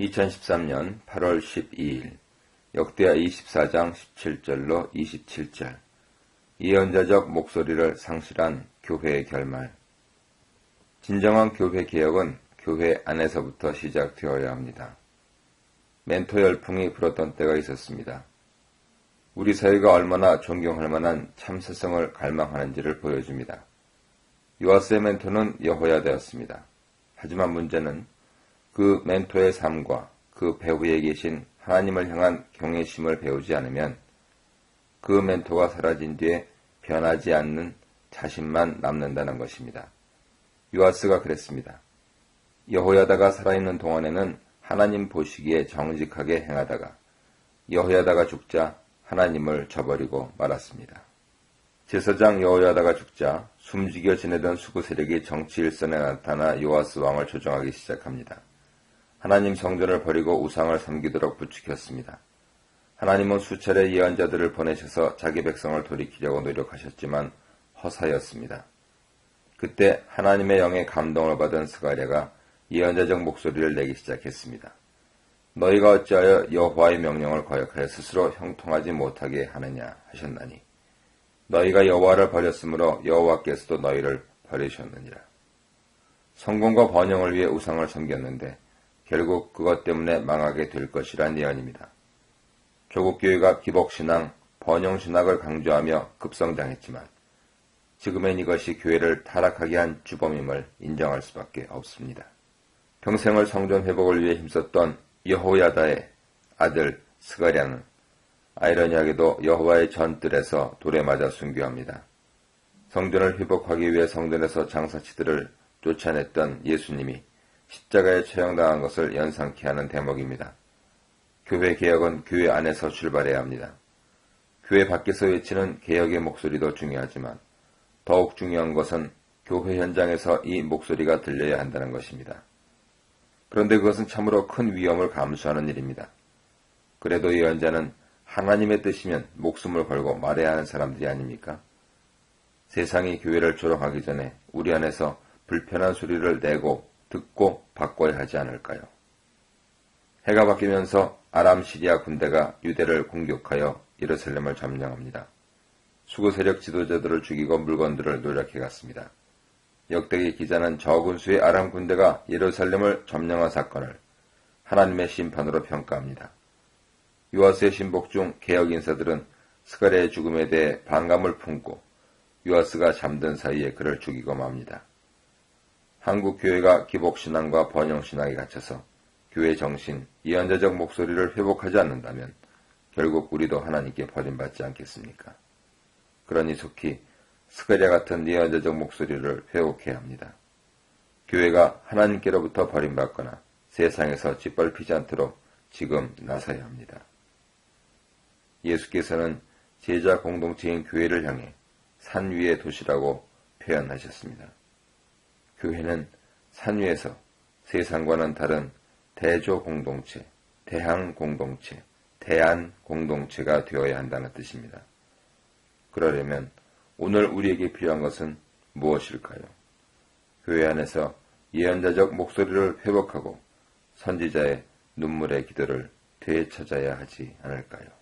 2013년 8월 12일 역대하 24장 17절로 27절 예언자적 목소리를 상실한 교회의 결말 진정한 교회 개혁은 교회 안에서부터 시작되어야 합니다. 멘토 열풍이 불었던 때가 있었습니다. 우리 사회가 얼마나 존경할 만한 참새성을 갈망하는지를 보여줍니다. 요아스의 멘토는 여호야 되었습니다. 하지만 문제는 그 멘토의 삶과 그 배후에 계신 하나님을 향한 경외심을 배우지 않으면 그 멘토가 사라진 뒤에 변하지 않는 자신만 남는다는 것입니다. 유아스가 그랬습니다. 여호야다가 살아있는 동안에는 하나님 보시기에 정직하게 행하다가 여호야다가 죽자 하나님을 저버리고 말았습니다. 제사장 여호야다가 죽자 숨죽여 지내던 수구 세력이 정치 일선에 나타나 요아스 왕을 조정하기 시작합니다. 하나님 성전을 버리고 우상을 섬기도록 부추겼습니다. 하나님은 수차례 예언자들을 보내셔서 자기 백성을 돌이키려고 노력하셨지만 허사였습니다. 그때 하나님의 영의 감동을 받은 스가랴가 예언자적 목소리를 내기 시작했습니다. 너희가 어찌하여 여호와의 명령을 거역하여 스스로 형통하지 못하게 하느냐 하셨나니 너희가 여호와를 버렸으므로 여호와께서도 너희를 버리셨느니라. 성공과 번영을 위해 우상을 섬겼는데 결국 그것 때문에 망하게 될 것이란 예언입니다. 조국교회가 기복신앙, 번영신학을 강조하며 급성장했지만 지금엔 이것이 교회를 타락하게 한 주범임을 인정할 수밖에 없습니다. 평생을 성전 회복을 위해 힘썼던 여호야다의 아들 스가랴는 아이러니하게도 여호와의 전뜰에서 돌에 맞아 순교합니다. 성전을 회복하기 위해 성전에서 장사치들을 쫓아냈던 예수님이 십자가에 처형당한 것을 연상케 하는 대목입니다. 교회 개혁은 교회 안에서 출발해야 합니다. 교회 밖에서 외치는 개혁의 목소리도 중요하지만 더욱 중요한 것은 교회 현장에서 이 목소리가 들려야 한다는 것입니다. 그런데 그것은 참으로 큰 위험을 감수하는 일입니다. 그래도 예언자는 하나님의 뜻이면 목숨을 걸고 말해야 하는 사람들이 아닙니까? 세상이 교회를 조롱하기 전에 우리 안에서 불편한 소리를 내고 듣고 바꿔야 하지 않을까요? 해가 바뀌면서 아람 시리아 군대가 유대를 공격하여 예루살렘을 점령합니다. 수구 세력 지도자들을 죽이고 물건들을 노력해 갔습니다. 역대기 기자는 적은 수의 아람 군대가 예루살렘을 점령한 사건을 하나님의 심판으로 평가합니다. 유아스의 신복 중 개혁 인사들은 스가랴의 죽음에 대해 반감을 품고 유아스가 잠든 사이에 그를 죽이고 맙니다. 한국 교회가 기복신앙과 번영신앙에 갇혀서 교회 정신, 이언자적 목소리를 회복하지 않는다면 결국 우리도 하나님께 버림받지 않겠습니까? 그러니 속히 스가랴 같은 예언자적 목소리를 회복해야 합니다. 교회가 하나님께로부터 버림받거나 세상에서 짓밟히지 않도록 지금 나서야 합니다. 예수께서는 제자 공동체인 교회를 향해 산 위의 도시라고 표현하셨습니다. 교회는 산 위에서 세상과는 다른 대조 공동체, 대항 공동체, 대안 공동체가 되어야 한다는 뜻입니다. 그러려면 오늘 우리에게 필요한 것은 무엇일까요? 교회 안에서 예언자적 목소리를 회복하고 선지자의 눈물의 기도를 되찾아야 하지 않을까요?